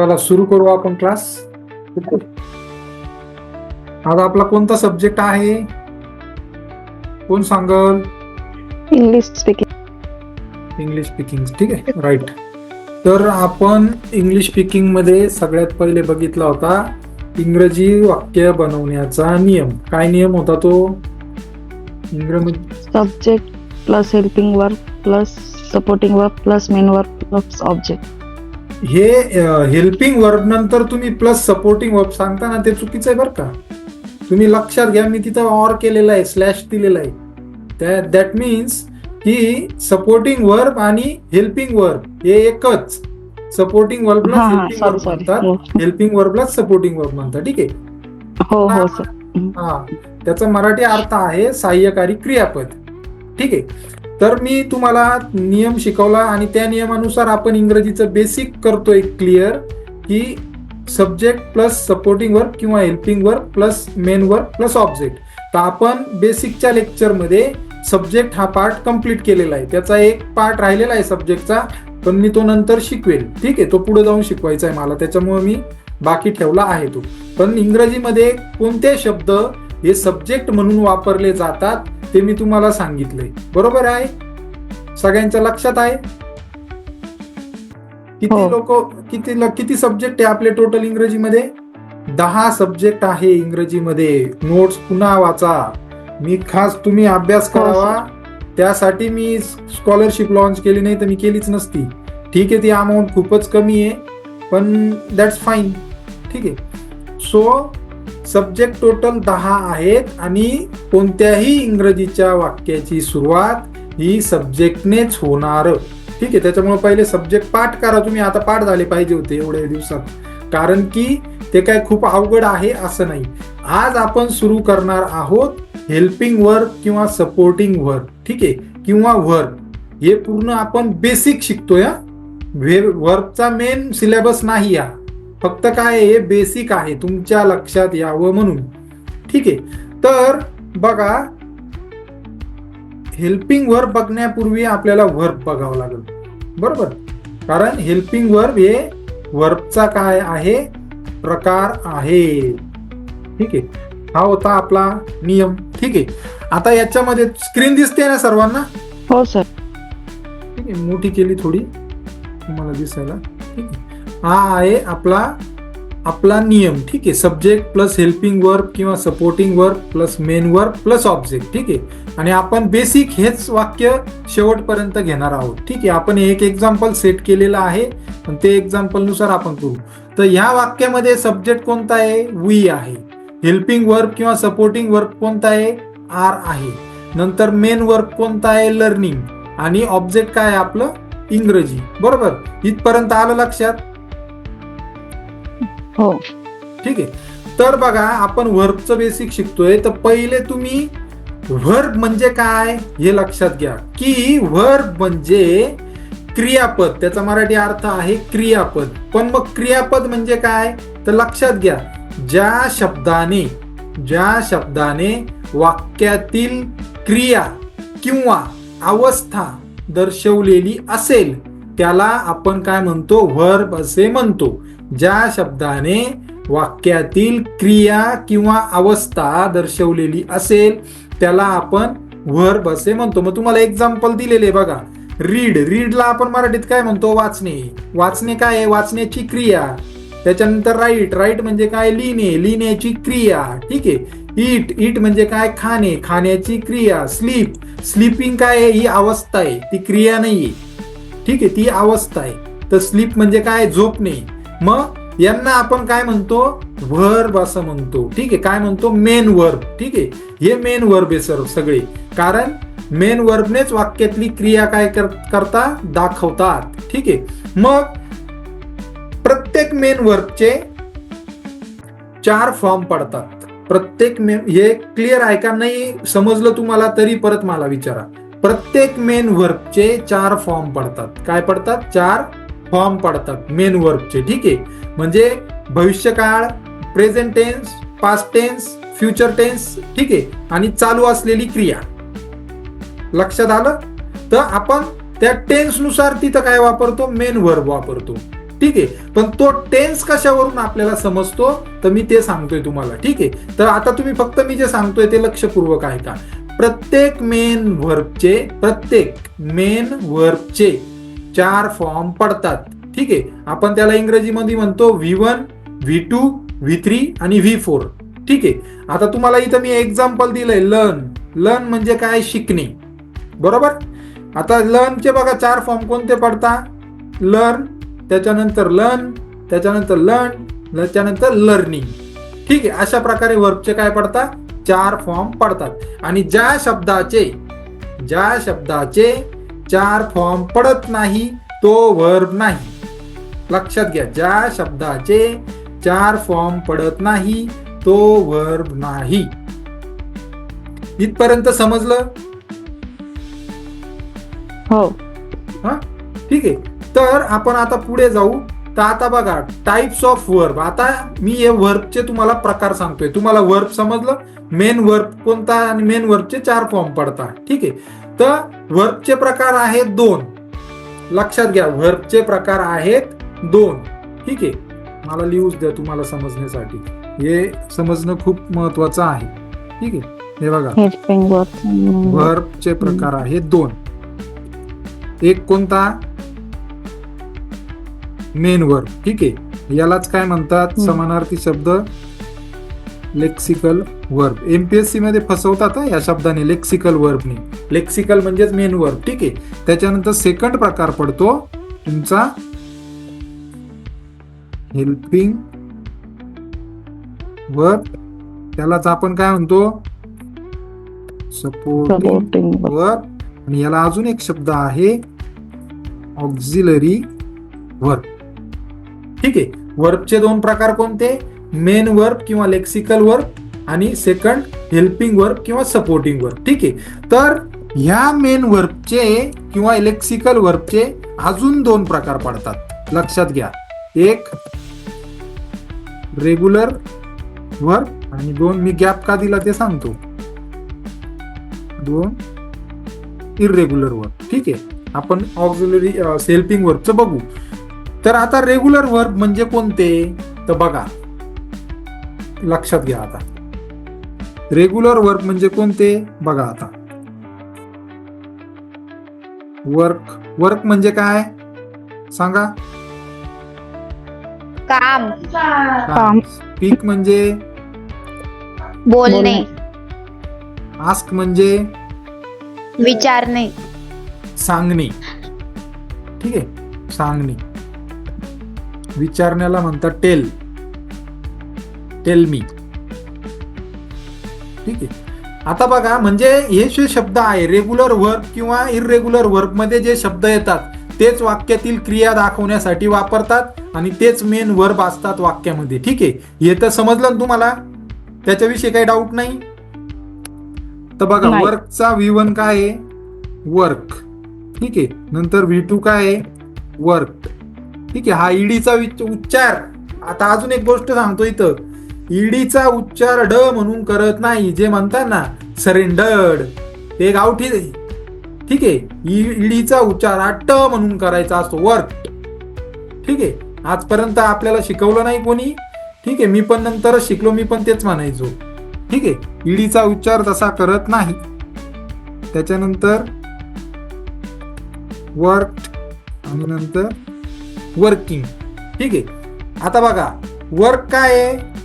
चला सुरू करू आपण क्लास आज आपला कोणता सब्जेक्ट आहे? कोण सांगल? इंग्लिश स्पीकिंग इंग्लिश स्पीकिंग ठीक आहे राईट तर आपण इंग्लिश स्पीकिंगमध्ये सगळ्यात पहिले बघितला होता इंग्रजी वाक्य बनवण्याचा नियम. काय नियम होता तो? इंग्रजी subject plus helping work plus supporting work plus main work plus object हे हेल्पिंग वर्ब नंतर तुम्ही प्लस सपोर्टिंग वर्ब सांगता ना ते चुकीचं आहे बरं का. तुम्ही लक्षात घ्या मी तिथं ऑर केलेला आहे स्लॅश दिलेला आहे. त्या दॅट मीन्स की सपोर्टिंग वर्ब आणि हेल्पिंग वर्ब हे एकच. सपोर्टिंग वर्बला हेल्पिंग वर्ब म्हणतात. हेल्पिंग वर्बला सपोर्टिंग वर्ब म्हणतात ठीक आहे? हो हो हा त्याचा मराठी अर्थ आहे सहाय्यकारी क्रियापद. ठीक आहे? तर मी तुम्हाला नियम शिकवला आणि त्या नियमानुसार आपण इंग्रजीचं बेसिक करतोय क्लिअर की सब्जेक्ट प्लस सपोर्टिंग वर्क किंवा helping work plus main work plus object तर आपण बेसिकच्या लेक्चरमध्ये सब्जेक्ट हा पार्ट कंप्लीट केलेला आहे. त्याचा एक पार्ट राहिलेला आहे सब्जेक्टचा पण मी तो नंतर शिकवेल ठीक आहे? तो पुढे जाऊन शिकवायचा आहे मला. त्याच्यामुळे मी बाकी ठेवला आहे तो. पण इंग्रजीमध्ये कोणते शब्द हे सब्जेक्ट म्हणून वापरले जातात ते मी तुम्हाला सांगितलंय. बरोबर आहे? सगळ्यांच्या लक्षात आहे? किती हो. लोक किती किती सब्जेक्ट आहे आपले टोटल इंग्रजीमध्ये? दहा सब्जेक्ट आहे इंग्रजीमध्ये. नोट्स पुन्हा वाचा. मी खास तुम्ही अभ्यास हो, करावा. त्यासाठी मी स्कॉलरशिप लॉन्च केली नाही तर मी केलीच नसती. ठीक आहे ती अमाऊंट खूपच कमी आहे. पण दॅट्स फाईन ठीक आहे. सो सब्जेक्ट टोटल दहा आहेत आणि कोणत्याही इंग्रजीच्या वाक्याची सुरुवात ही सब्जेक्टनेच होणार. ठीक आहे त्याच्यामुळे पहिले सब्जेक्ट पाठ करा तुम्ही. आता पाठ झाले पाहिजे होते एवढ्या दिवसात. कारण की ते काय खूप अवघड आहे असं नाही. आज आपण सुरू करणार आहोत हेल्पिंग वर्क किंवा सपोर्टिंग वर्क ठीक आहे किंवा वर्क हे पूर्ण आपण बेसिक शिकतोय वर्कचा मेन सिलेबस नाही हा. फक्त काय हे बेसिक आहे. तुमच्या लक्षात यावं म्हणून. ठीक आहे. तर बघा हेल्पिंग वर्ब बघण्यापूर्वी आपल्याला वर्ब बघावं लागेल. बरोबर? कारण हेल्पिंग वर्ब हे वर्बचा काय आहे? प्रकार आहे. ठीक आहे. हा होता आपला नियम. ठीक आहे. आता याच्यामध्ये स्क्रीन दिसते ना सर्वांना? हो सर ठीक आहे. मोठी केली थोडी. तुम्हाला दिसायला. ठीक आहे. हा आहे आपला आपला नियम ठीक आहे? सब्जेक्ट प्लस हेल्पिंग वर्क किंवा supporting work plus main work plus object ठीक आहे? आणि आपण बेसिक हेच वाक्य शेवटपर्यंत घेणार आहोत ठीक आहे? आपण एक एक्झाम्पल सेट केलेलं आहे पण ते एक्झाम्पलनुसार आपण करू. तर ह्या वाक्यामध्ये सब्जेक्ट कोणता आहे? वी आहे. हेल्पिंग वर्क किंवा सपोर्टिंग वर्क कोणता आहे? आर आहे. नंतर मेन वर्क कोणता आहे? लर्निंग आणि ऑब्जेक्ट काय आहे आपलं? इंग्रजी. बरोबर? इथपर्यंत आलं लक्षात? हो. ठीक आहे. तर बघा आपण व्हर्बचं बेसिक शिकतोय. तर पहिले तुम्ही व्हर्ब म्हणजे काय हे लक्षात घ्या. की व्हर्ब म्हणजे क्रियापद. त्याचा मराठी अर्थ आहे क्रियापद. पण मग क्रियापद म्हणजे काय? तर लक्षात घ्या. ज्या शब्दाने ज्या शब्दाने वाक्यातील क्रिया किंवा अवस्था दर्शवलेली असेल त्याला आपण काय म्हणतो? व्हर्ब असे म्हणतो. ज्या शब्दाने वाक्यातील क्रिया किंवा अवस्था दर्शवलेली असेल त्याला आपण व्हर्ब असे म्हणतो. मग तुम्हाला एक्झाम्पल दिलेले बघा. रीड रीडला आपण मराठीत काय म्हणतो? वाचणे. वाचणे काय आहे? वाचण्याची क्रिया. त्याच्यानंतर राईट राईट म्हणजे काय? लिहिणे. लिहिण्याची क्रिया. ठीक आहे? ईट ईट म्हणजे काय? खाणे. खाण्याची क्रिया. स्लीप स्लीपिंग काय आहे? ही अवस्था आहे. ती क्रिया नाहीये. ठीक आहे? ती अवस्था आहे. तर स्लीप म्हणजे काय? झोपणे. मग यांना आपण काय म्हणतो? वर्ब असं म्हणतो. ठीक आहे? काय म्हणतो? मेन वर्ब ठीक आहे? हे मेन वर्ब आहे सर सगळे. कारण मेन वर्बनेच वाक्यातली क्रिया काय कर- करता? दाखवतात. ठीक आहे? मग प्रत्येक मेन वर्बचे चार फॉर्म पडतात. प्रत्येक मेन हे क्लिअर आहे का? नाही समजलं तुम्हाला? तरी परत मला विचारा. प्रत्येक मेन वर्बचे चार फॉर्म पडतात. काय पडतात? चार फॉर्म पडतात मेन वर्बचे ठीक आहे? म्हणजे भविष्यकाळ present tense past tense future tense ठीक आहे? आणि चालू असलेली क्रिया. लक्षात आलं? तर आपण त्या टेन्सनुसार तिथं काय वापरतो? मेन वर्ब वापरतो. ठीक आहे? पण तो टेन्स कशावरून आपल्याला समजतो? तर मी ते सांगतोय तुम्हाला ठीक आहे? तर आता तुम्ही फक्त मी जे सांगतोय ते लक्षपूर्वक आहे का प्रत्येक मेन व्हर्बचे प्रत्येक मेन व्हर्बचे चार फॉर्म पडतात. ठीक आहे? आपण त्याला इंग्रजीमध्ये म्हणतो V one V two V three आणि व्ही फोर ठीक आहे? आता तुम्हाला इथं मी एक्झाम्पल दिलंय लर्न लर्न म्हणजे काय? शिकणे. बरोबर? आता लर्नचे बघा चार फॉर्म कोणते पडतात लर्न त्याच्यानंतर लर्न त्याच्यानंतर लर्न त्याच्यानंतर लर्निंग ठीक आहे? अशा प्रकारे वर्बचे काय पडतात चार फॉर्म पडतात. आणि ज्या शब्दाचे ज्या शब्दाचे चार फॉर्म पडत नाही तो वर्ब नाही. लक्षात घ्या ज्या शब्दाचे चार फॉर्म पडत नाही तो वर्ब नाही. इथपर्यंत समजलं? हो. हा? ठीक आहे. तर आपण आता पुढे जाऊ. तर आता बघा टाइप्स ऑफ वर्ब आता मी हे वर्बचे तुम्हाला प्रकार सांगतोय. तुम्हाला वर्ब समजलं? मेन वर्ब कोणता आणि मेन वर्बचे चार फॉर्म पडतात. ठीक आहे. तर वर्बचे प्रकार आहेत दोन. लक्षात घ्या वर्बचे प्रकार आहेत दोन. ठीक आहे? मला लिहूच द्या तुम्हाला समजण्यासाठी. हे समजणं खूप महत्वाचं आहे. ठीक आहे? हे बघा. वर्बचे प्रकार आहेत दोन. एक कोणता? मेन वर्ब ठीक आहे? यालाच काय म्हणतात. समानार्थी शब्द लेक्सिकल वर्ब एमपीएससी मध्ये फसवतात या शब्दाने लेक्सिकल वर्बने लेक्सिकल म्हणजेच मेन वर्ब ठीक आहे? त्याच्यानंतर सेकंड प्रकार पडतो. तुमचा हेल्पिंग वर्ब त्यालाच आपण काय म्हणतो? सपोर्टिंग वर्ब आणि याला अजून एक शब्द आहे ऑक्झिलरी वर्ब ठीक आहे? वर्बचे दोन प्रकार कोणते? मेन वर्ब किंवा लेक्सिकल वर्ब आणि सेकंड हेल्पिंग वर्ब किंवा सपोर्टिंग वर्ब ठीक आहे? तर ह्या मेन वर्बचे किंवा इलेक्सिकल वर्बचे अजून दोन प्रकार पडतात. लक्षात घ्या. एक रेग्युलर वर्ब आणि दोन मी गॅप का दिला ते सांगतो. दोन इरेग्युलर वर्ब ठीक आहे? आपण ऑक्झिलरी सेल्पिंग वर्बचं बघू. तर आता रेग्युलर वर्ब म्हणजे कोणते? तर बघा. लक्षात घ्या आता. रेग्युलर वर्ब म्हणजे कोणते? बघा आता. वर्क वर्क म्हणजे काय? सांगा. काम. काम. स्पीक म्हणजे? बोलणे. आस्क म्हणजे? विचारणे. सांगणे. ठीक आहे. सांगणे. विचारण्याला म्हणतात टेल टेल मी ठीक आहे. आता बघा म्हणजे हे जे शब्द आहे रेग्युलर वर्ब किंवा इरेग्युलर वर्बमध्ये जे शब्द येतात तेच वाक्यातील क्रिया दाखवण्यासाठी वापरतात आणि तेच मेन वर्ब असतात वाक्यामध्ये. ठीक आहे? हे तर समजलं ना तुम्हाला? त्याच्याविषयी काही डाऊट नाही? तर बघा. वर्कचा व्ही वन काय आहे? वर्क ठीक आहे? नंतर व्ही टू काय आहे? वर्क ठीक आहे? हा ईडीचा उच्चार. आता अजून एक गोष्ट सांगतो इथं. ईडीचा उच्चार ड म्हणून करत नाही जे म्हणतात ना सरेंडर्ड. ते गावठी ठीक आहे? ई- ईडीचा उच्चार हा ट म्हणून करायचा असतो वर्क ठीक आहे? आजपर्यंत आपल्याला शिकवलं नाही कोणी. ठीक आहे? मी पण नंतरच शिकलो मी पण तेच म्हणायचो. ठीक आहे? ईडीचा उच्चार तसा करत नाही. त्याच्यानंतर वर्क आणि नंतर वर्किंग. ठीक आहे? आता बघा वर्क काय आहे?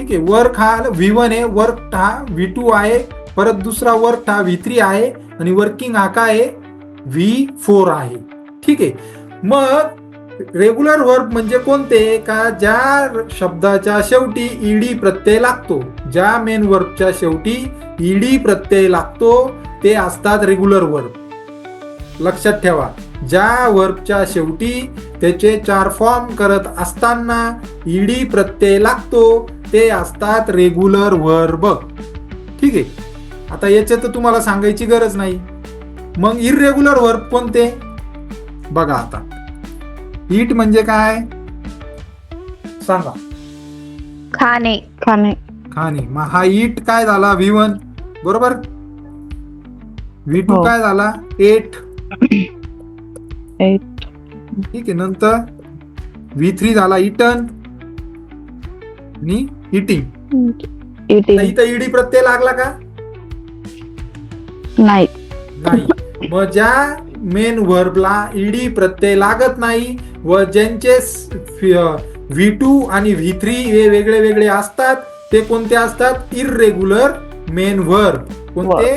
ठीक आहे. वर्क हा व्ही वन आहे वर्क हा व्ही टू आहे परत दुसरा वर्क हा व्ही थ्री आहे आणि वर्किंग हा काय आहे व्ही फोर आहे. ठीक आहे. मग रेग्युलर वर्ब म्हणजे कोणते? का ज्या शब्दाच्या शेवटी ईडी प्रत्यय लागतो. ज्या मेन वर्बच्या शेवटी ईडी प्रत्यय लागतो ते असतात रेग्युलर वर्ब लक्षात ठेवा. ज्या वर्बच्या शेवटी त्याचे चार फॉर्म करत असताना ईडी प्रत्यय लागतो ते असतात रेग्युलर वर्ब ठीक? आहे आता याचे तर तुम्हाला सांगायची गरज नाही. मग इरेग्युलर वर्ब कोणते? बघा आता. ईट म्हणजे काय? सांगा. खाणे खाणे. खाणे. मग हा ईट काय झाला? व्ही वन बरोबर? व्ही टू हो. काय झाला? एट एट ठीक? आहे नंतर व्ही थ्री झाला इटन आणि इटिंग इटिंग इथं ईडी प्रत्यय लागला का? नाही. नाही. मग ज्या मेन व्हर्बला ईडी प्रत्यय लागत नाही. व ज्यांचे व्ही टू आणि व्ही थ्री हे वेगळे वेगळे असतात ते कोणते असतात? इरेग्युलर मेन व्हर्ब कोणते?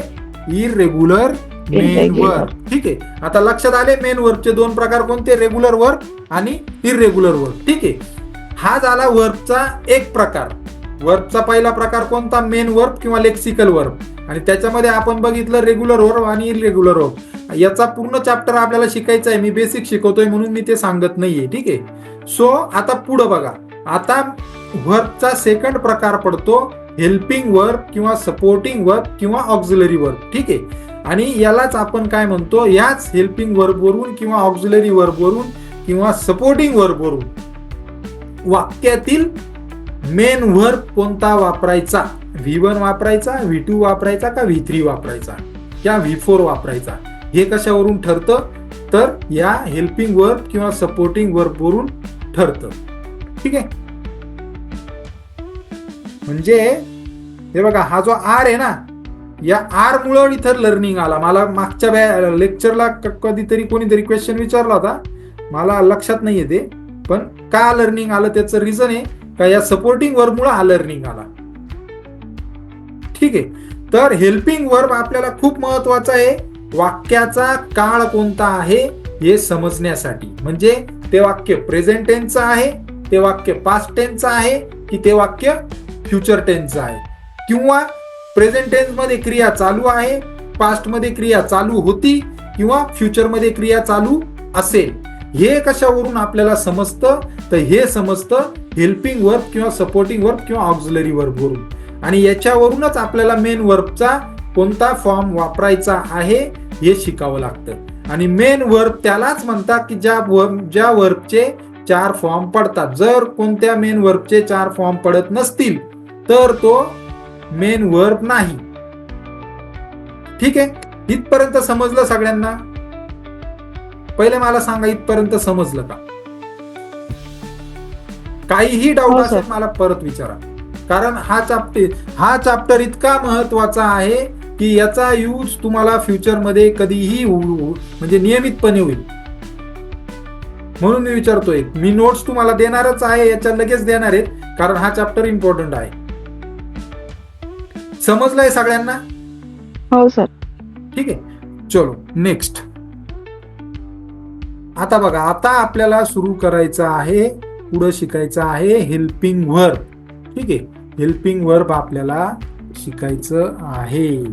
Irregular main Irregular. वर्ब ठीक आहे. आता लक्षात आले मेन वर्बचे दोन प्रकार कोणते? रेग्युलर वर्ब आणि इरेग्युलर वर्ब ठीक आहे. हा झाला वर्बचा एक प्रकार. वर्बचा पहिला प्रकार कोणता? मेन वर्ब किंवा लेक्सिकल वर्ब. आणि त्याच्यामध्ये आपण बघितलं रेग्युलर वर्ब आणि इरेग्युलर वर्ब याचा पूर्ण चॅप्टर आपल्याला शिकायचा आहे. मी बेसिक शिकवतोय म्हणून मी ते सांगत नाहीये. ठीक आहे? सो आता पुढं बघा. आता वर्बचा सेकंड प्रकार पडतो. हेल्पिंग वर्ब किंवा सपोर्टिंग वर्ब किंवा ऑक्झिलरी वर्ब ठीक आहे? आणि यालाच आपण काय म्हणतो? याच हेल्पिंग वर्ब वरून किंवा ऑक्झिलरी वर्ब वरून किंवा सपोर्टिंग वर्ब वरून. वाक्यातील मेन वर कोणता वापरायचा? व्ही वन वापरायचा व्ही टू वापरायचा का व्ही थ्री वापरायचा? या व्ही फोर वापरायचा. हे कशावरून ठरतं? तर या हेल्पिंग वर्ब किंवा सपोर्टिंग वर्ब वरून ठरतं. ठीक आहे? म्हणजे हे बघा हा जो आर आहे ना या आर मुळे इथं लर्निंग आला. मला मागच्या लेक्चरला कधीतरी कोणीतरी क्वेश्चन विचारला होता. मला लक्षात नाहीये ते. पण का लर्निंग आलं त्याचं रिझन आहे? का या सपोर्टिंग वर्बमुळे हा लर्निंग आला? ठीक आहे. तर हेल्पिंग वर्ब आपल्याला खूप महत्त्वाचा आहे. वाक्याचा काळ कोणता आहे? हे समजण्यासाठी. म्हणजे ते वाक्य प्रेझेंट टेन्सचं आहे ते वाक्य पास्ट टेन्सचं आहे की ते वाक्य फ्युचर टेन्सचं आहे. किंवा प्रेझेंट टेन्समध्ये क्रिया चालू आहे पास्टमध्ये क्रिया चालू होती किंवा फ्युचरमध्ये क्रिया चालू असेल. हे कशावरून आपल्याला समजतं? तर हे समजतं हेल्पिंग वर्ब किंवा सपोर्टिंग वर्ब किंवा ऑक्झिलरी वर्क वरून. आणि याच्यावरूनच आपल्याला मेन वर्बचा कोणता फॉर्म वापरायचा आहे हे शिकावं लागतं. आणि मेन वर्ब त्यालाच म्हणतात की ज्या वर्ब ज्या वर्बचे चार फॉर्म पडतात. जर कोणत्या मेन वर्बचे चार फॉर्म पडत नसतील तर तो मेन वर्ब नाही. ठीक आहे? इथपर्यंत समजलं सगळ्यांना? पहिले मला सांगा इथपर्यंत समजलं का? काहीही डाऊट हो, असेल. मला परत विचारा. कारण हा चॅप्टर हा चॅप्टर इतका महत्त्वाचा आहे की याचा यूज तुम्हाला फ्युचरमध्ये कधीही म्हणजे नियमितपणे होईल. म्हणून मी विचारतोय मी नोट्स तुम्हाला देणारच आहे याच्या लगेच देणार आहेत कारण हा चॅप्टर इम्पॉर्टंट आहे. समजलंय सगळ्यांना? हो सर ठीक आहे. चलो नेक्स्ट आता बघा आता आपल्याला सुरू करायचं आहे पुढं शिकायचं आहे हेल्पिंग वर्ब ठीक आहे? हेल्पिंग वर्ब आपल्याला शिकायचं आहे.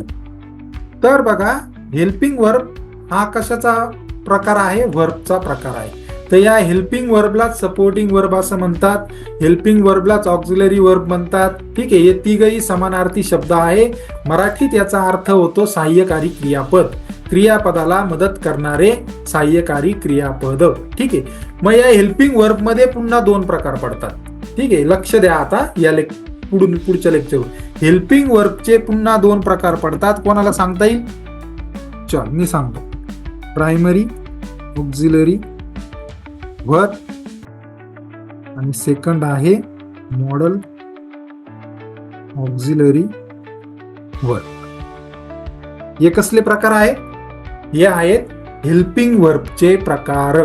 तर बघा हेल्पिंग वर्ब हा कशाचा प्रकार आहे? वर्बचा प्रकार आहे. तर या हेल्पिंग वर्बलाच सपोर्टिंग वर्ब असं म्हणतात. हेल्पिंग वर्बलाच ऑक्झिलरी वर्ब म्हणतात. ठीक आहे? हे तिघही समानार्थी शब्द आहे. मराठीत याचा अर्थ होतो सहाय्यकारी क्रियापद. क्रियापदाला मदत करणारे सहाय्यकारी क्रियापद. ठीक आहे? मग या हेल्पिंग वर्बमध्ये पुन्हा दोन प्रकार पडतात. ठीक आहे? लक्ष द्या आता या लेक पुढून पुढच्या लेक्चर हेल्पिंग वर्बचे पुन्हा दोन प्रकार पडतात. कोणाला सांगता येईल? चल मी सांगतो. प्रायमरी ऑक्झिलरी वर्ब आणि सेकंड आहे मॉडल ऑक्झिलरी वर्ब हे कसले प्रकार आहेत? हे आहेत हेल्पिंग वर्बचे प्रकार.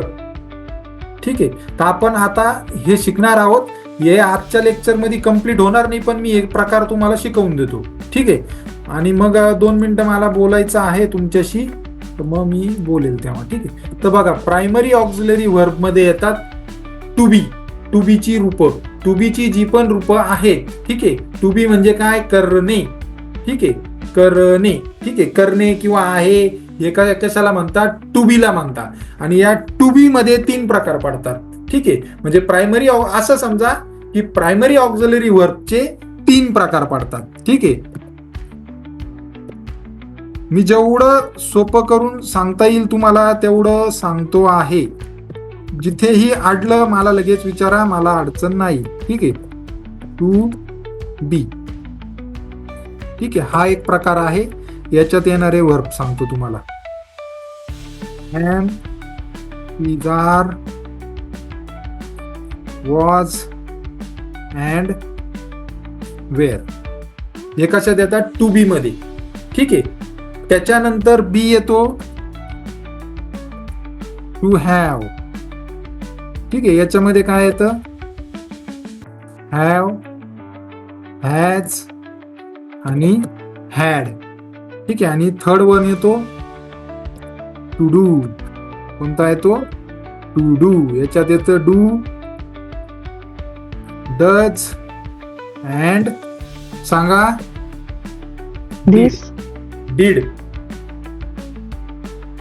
ठीक आहे. तर आपण आता हे शिकणार आहोत. हे आजच्या लेक्चरमध्ये कंप्लीट कंप्लीट होणार नाही पण मी एक प्रकार तुम्हाला शिकवून देतो. ठीक आहे? आणि मग दोन मिनटं मला बोलायचं आहे तुमच्याशी. तर मग मी बोलेल तेव्हा. ठीक आहे? तर बघा प्रायमरी ऑक्झिलरी वर्बमध्ये येतात टू बी टू बीची रूपं. टू बीची जी पण रूपं आहेत. ठीक आहे? टू बी म्हणजे काय? करणे. ठीक आहे? करणे. ठीक आहे? करणे किंवा आहे एका कशाला म्हणतात? टूबीला म्हणतात. आणि या टू बी मध्ये तीन प्रकार पडतात. ठीक आहे? म्हणजे प्रायमरी असं समजा की प्रायमरी ऑक्झिलरी वर्बचे तीन प्रकार पडतात. ठीक आहे? मी जेवढं सोपं करून सांगता येईल तुम्हाला तेवढं सांगतो आहे. जिथेही अडलं मला लगेच विचारा मला अडचण नाही. ठीक आहे? टू बी ठीक आहे? हा एक प्रकार आहे. याच्यात येणारे वर्ब सांगतो तुम्हाला. Am these was and were where. हे कशात येतात? टू बी मध्ये. ठीक आहे? त्याच्यानंतर बी येतो. टू हॅव ठीक आहे? याच्यामध्ये काय येतं? हॅव हॅज आणि हॅड ठीक आहे आणि थर्ड वन येतो टू डू कोणता येतो? टू डू याच्यात येतं डू डच अँड सांगा. दिस डीड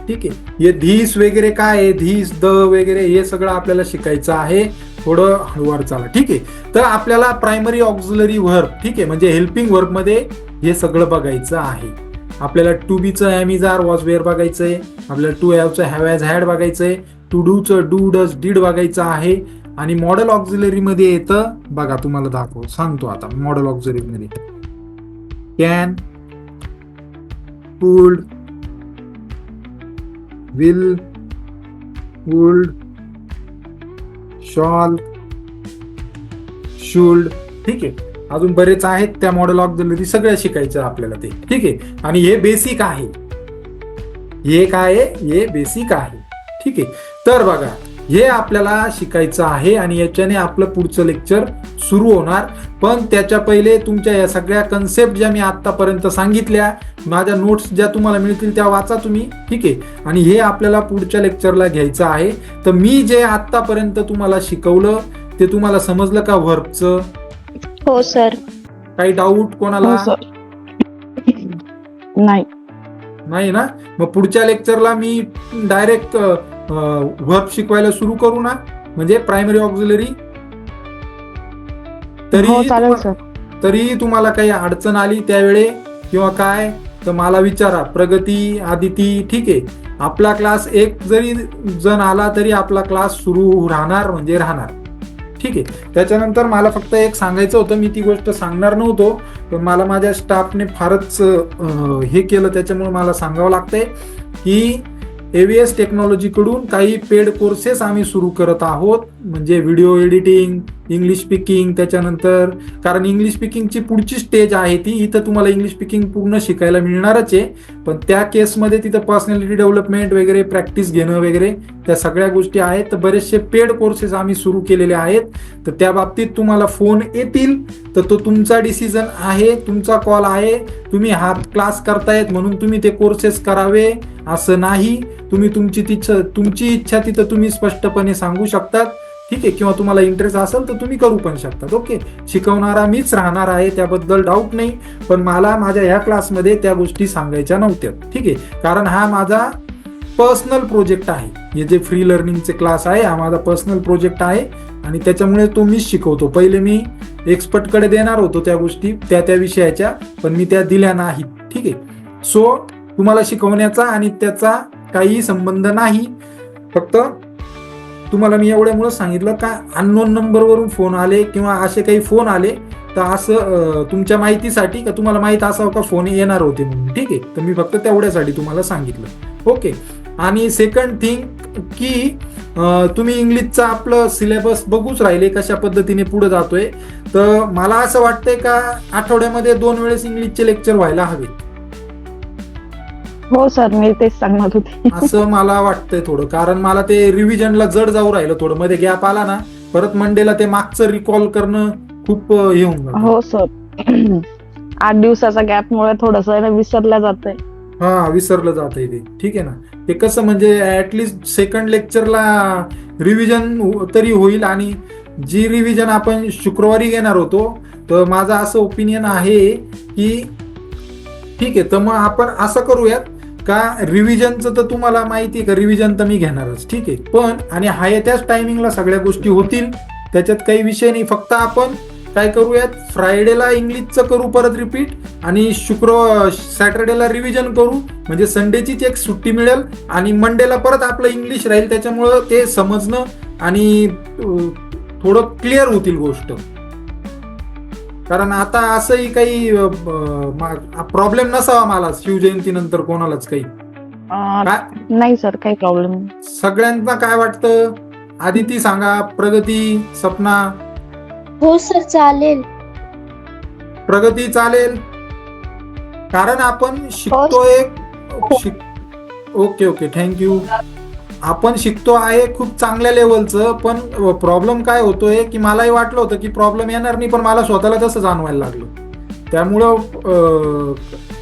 ठीक आहे. हे धीस वगैरे काय आहे? धीस द वगैरे हे सगळं आपल्याला शिकायचं आहे. थोडं हळूवार चाला. ठीक आहे. तर आपल्याला प्रायमरी ऑक्झिलरी वर्ब ठीक आहे म्हणजे हेल्पिंग वर्बमध्ये हे सगळं बघायचं आहे. आपल्याला to बीचं am is are was were बघायचंय. आपल्याला टू हॅवचं हॅव ॲज हॅड बघायचंय. टू डूचं डू डज डीड बघायचं आहे. आणि मॉडेल ऑक्झिलरी मध्ये येतं बघा तुम्हाला दाखव सांगतो आता मॉडेल ऑक्झिलरी मध्ये. Can could will would shall should ठीक आहे. अजून बरेच आहेत त्या मॉडेल ऑफ ऑक्झिलरी सगळ्या शिकायचं आपल्याला ते. ठीक आहे? आणि हे बेसिक आहे. हे काय आहे? हे बेसिक आहे. ठीक आहे? तर बघा हे आपल्याला शिकायचं आहे आणि याच्याने आपलं पुढचं लेक्चर सुरू होणार. पण त्याच्या पहिले तुमच्या या सगळ्या कन्सेप्ट ज्या मी आतापर्यंत सांगितल्या माझ्या नोट्स ज्या तुम्हाला मिळतील त्या वाचा तुम्ही. ठीक आहे? आणि हे आपल्याला पुढच्या लेक्चरला घ्यायचं आहे. तर मी जे आतापर्यंत तुम्हाला शिकवलं ते तुम्हाला समजलं का व्हर्बचं हो सर काही डाऊट कोणाला? हो सर नाही. नाही ना? मग पुढच्या लेक्चरला मी डायरेक्ट वर्ब शिकवायला सुरू करू ना? म्हणजे प्रायमरी ऑक्झिलरी तरी हो तरी तुम्हाला काही अडचण आली त्यावेळे किंवा काय तर मला विचारा. प्रगती आदिती ठीक आहे. आपला क्लास एक जरी जण आला तरी आपला क्लास सुरू राहणार म्हणजे राहणार. ठीक आहे. त्याच्यानंतर मला फक्त एक सांगायचं होतं मी ती गोष्ट सांगणार नव्हतो पण मला माझ्या स्टाफने फारच हे केलं त्याच्यामुळे मला सांगावं लागतंय की एव्हीएस टेक्नॉलॉजीकडून काही पेड कोर्सेस आम्ही सुरू करत आहोत. म्हणजे व्हिडिओ एडिटिंग इंग्लिश स्पीकिंग त्याच्यानंतर कारण इंग्लिश स्पीकिंगची पुढची स्टेज आहे ती इथं तुम्हाला इंग्लिश स्पीकिंग पूर्ण शिकायला मिळणारच आहे. पण त्या केसमध्ये तिथं पर्सनॅलिटी डेव्हलपमेंट वगैरे प्रॅक्टिस घेणं वगैरे त्या सगळ्या गोष्टी आहेत. तर बरेचसे पेड कोर्सेस आम्ही सुरू केलेले आहेत. तर त्या बाबतीत तुम्हाला फोन येतील. तर तो तुमचा डिसिजन आहे तुमचा कॉल आहे. तुम्ही हा क्लास करतायत म्हणून तुम्ही ते कोर्सेस करावे. असं नाही. तुम्ही तुमची तिच्छा तुमची इच्छा तिथं तुम्ही स्पष्टपणे सांगू शकतात. ठीक आहे किंवा तुम्हाला इंटरेस्ट असेल तर तुम्ही करू पण शकतात. ओके शिकवणारा मीच राहणार आहे त्याबद्दल डाऊट नाही. पण मला माझ्या ह्या क्लासमध्ये त्या गोष्टी सांगायच्या नव्हत्या. ठीक आहे. कारण हा माझा पर्सनल प्रोजेक्ट आहे. हे जे फ्री लर्निंगचे क्लास आहे हा माझा पर्सनल प्रोजेक्ट आहे. आणि त्याच्यामुळे तो मीच शिकवतो. पहिले मी एक्सपर्टकडे देणार होतो त्या गोष्टी त्या त्या विषयाच्या पण मी त्या दिल्या नाहीत ठीक आहे. सो तुम्हाला शिकवण्याचा आणि त्याचा काही संबंध नाही. फक्त तुम्हाला मी एवढ्यामुळं सांगितलं का अननोन नंबरवरून फोन आले किंवा असे काही फोन आले तर असं तुमच्या माहितीसाठी का तुम्हाला माहीत असावं का फोन येणार होते म्हणून. ठीक आहे? तर मी फक्त तेवढ्यासाठी तुम्हाला सांगितलं. ओके? आणि सेकंड थिंग की तुम्ही इंग्लिशचा आपलं सिलेबस बघूच राहिले कशा पद्धतीने पुढे जातोय. तर मला असं वाटतंय का आठवड्यामध्ये दोन वेळेस इंग्लिशचे लेक्चर व्हायला हवे हो सर मी तेच सांगणार होते. असं मला वाटतंय थोडं कारण मला ते रिव्हिजनला जड जाऊ राहिलं थोडं. मध्ये गॅप आला ना परत मंडेला ते मागचं रिकॉल करणं खूप हे होऊन जातं. हो सर. आठ दिवसाचा गॅप मुळे थोडस विसरल्या जात हा विसरलं जात ते. ठीक आहे ना? ते कसं म्हणजे ऍटलिस्ट सेकंड लेक्चरला रिव्हिजन तरी होईल आणि जी रिव्हिजन आपण शुक्रवारी घेणार होतो तर माझं असं ओपिनियन आहे की ठीक आहे तर मग आपण असं करूयात. का? रिव्हिजनचं तर तुम्हाला माहिती आहे का? रिव्हिजन तर मी घेणारच. ठीक आहे. पण आणि हाय त्याच टायमिंगला सगळ्या गोष्टी होतील. त्याच्यात काही विषय नाही. फक्त आपण काय करूयात? फ्रायडेला इंग्लिशचं करू परत रिपीट आणि शुक्र सॅटर्डेला रिव्हिजन करू. म्हणजे संडेचीच एक सुट्टी मिळेल आणि मंडेला परत आपलं इंग्लिश राहील. त्याच्यामुळं ते समजणं आणि थोडं क्लिअर होतील गोष्ट. कारण आता असंही काही प्रॉब्लेम नसावा मला शिवजयंती नंतर कोणालाच काही. नाही सर काही प्रॉब्लेम सगळ्यांना काय वाटतं? आदिती सांगा प्रगती सपना. हो सर चालेल. प्रगती चालेल. कारण आपण शिकतोय. शिक ओके ओके. थँक्यू आपण शिकतो आहे खूप चांगल्या लेवलचं पण प्रॉब्लेम काय होतोय की मलाही वाटलं होतं की प्रॉब्लेम येणार नाही पण मला स्वतःला तसं जाणवायला लागलं. त्यामुळं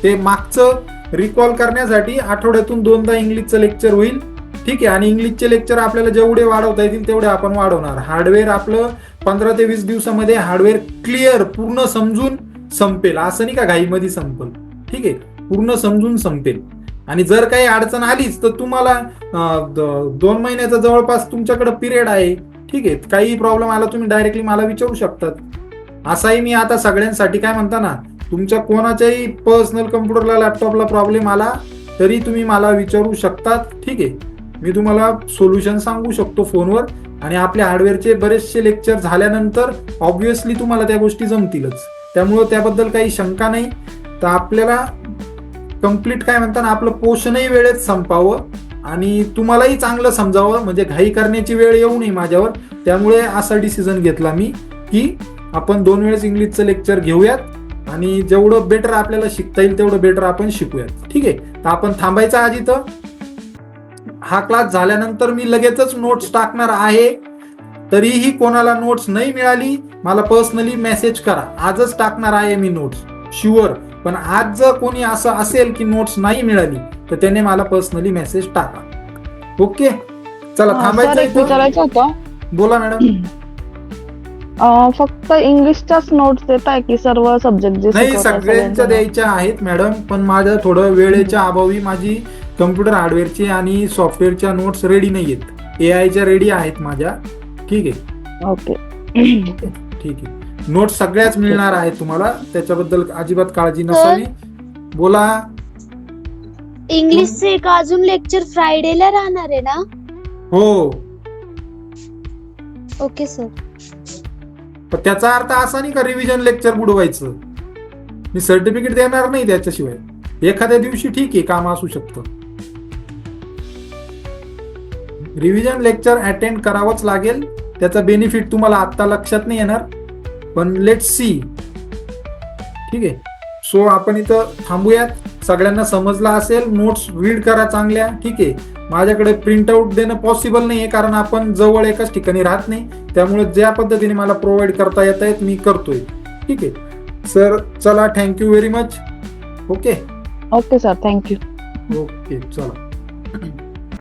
ते मागचं रिकॉल करण्यासाठी आठवड्यातून दोनदा इंग्लिशचं लेक्चर होईल. ठीक आहे आणि इंग्लिशचे लेक्चर आपल्याला जेवढे वाढवता येतील तेवढे आपण वाढवणार. हार्डवेअर आपलं पंधरा ते वीस दिवसामध्ये हार्डवेअर क्लिअर पूर्ण समजून संपेल. असं नाही का घाईमध्ये संपल? ठीक आहे पूर्ण समजून संपेल. आणि जर काही अडचण आलीच तर तुम्हाला द- दोन महिन्याचा जवळपास तुमच्याकडे पिरियड आहे. ठीक आहे काही प्रॉब्लेम आला तुम्ही डायरेक्टली मला विचारू शकतात. असाही मी आता सगळ्यांसाठी काय म्हणता ना तुमच्या कोणाच्याही पर्सनल कम्प्युटरला लॅपटॉपला प्रॉब्लेम आला तरी तुम्ही मला विचारू शकतात. ठीक आहे मी तुम्हाला सोल्युशन सांगू शकतो फोनवर. आणि आपल्या हार्डवेअरचे बरेचसे लेक्चर झाल्यानंतर ऑब्विसली तुम्हाला त्या गोष्टी जमतीलच. त्यामुळं त्याबद्दल काही शंका नाही. तर आपल्याला कंप्लीट काय म्हणतात ना आपलं पोषणही वेळेत संपावं आणि तुम्हालाही चांगलं समजावं. म्हणजे घाई करण्याची वेळ येऊ नये माझ्यावर. त्यामुळे असा डिसिजन घेतला मी की आपण दोन वेळेस इंग्लिशचं लेक्चर घेऊयात आणि जेवढं बेटर आपल्याला शिकता येईल तेवढं बेटर आपण शिकूयात. ठीक आहे? तर आपण थांबायचं आज इथं. हा क्लास झाल्यानंतर मी लगेचच नोट्स टाकणार आहे. तरीही कोणाला नोट्स नाही मिळाली मला पर्सनली मेसेज करा. आजच टाकणार आहे मी नोट्स शुअर पण आज जर कोणी असं असेल की नोट्स नाही मिळाली तर त्याने मला पर्सनली मेसेज टाका. ओके चला थांबायचं बोला मॅडम फक्त इंग्लिशच्याच नोट्स देत आहे की सर्व सब्जेक्ट नाही सगळ्यांच्या द्यायच्या आहेत मॅडम पण माझ्या थोडं वेळेच्या अभावी माझी कम्प्युटर हार्डवेअरची आणि सॉफ्टवेअरच्या नोट्स रेडी नाही आहेत. ए आयच्या रेडी आहेत माझ्या. ठीक आहे? ओके ठीक आहे. नोट्स सगळ्याच मिळणार आहेत तुम्हाला. त्याच्याबद्दल अजिबात काळजी नसावी. बोला. इंग्लिशचे एक अजून लेक्चर फ्रायडेला राहणार आहे ना? हो. ओके सर पण त्याचा अर्थ असा नाही का रिव्हिजन लेक्चर बुडवायचं? मी सर्टिफिकेट देणार नाही त्याच्याशिवाय. एखाद्या दिवशी ठीक आहे काम असू शकतं. रिव्हिजन लेक्चर अटेंड करावंच लागेल. त्याचा बेनिफिट तुम्हाला आत्ता लक्षात नाही येणार. पण लेट सी ठीक आहे. सो आपण इथं थांबूयात. सगळ्यांना समजला असेल नोट्स रीड करा चांगल्या. ठीक आहे. माझ्याकडे प्रिंट आउट देणं पॉसिबल नाही आहे कारण आपण जवळ एकाच ठिकाणी राहत नाही. त्यामुळे ज्या पद्धतीने मला प्रोव्हाइड करता येत आहेत मी करतोय. ठीक आहे. सर चला thank you very much okay okay sir thank you okay चला.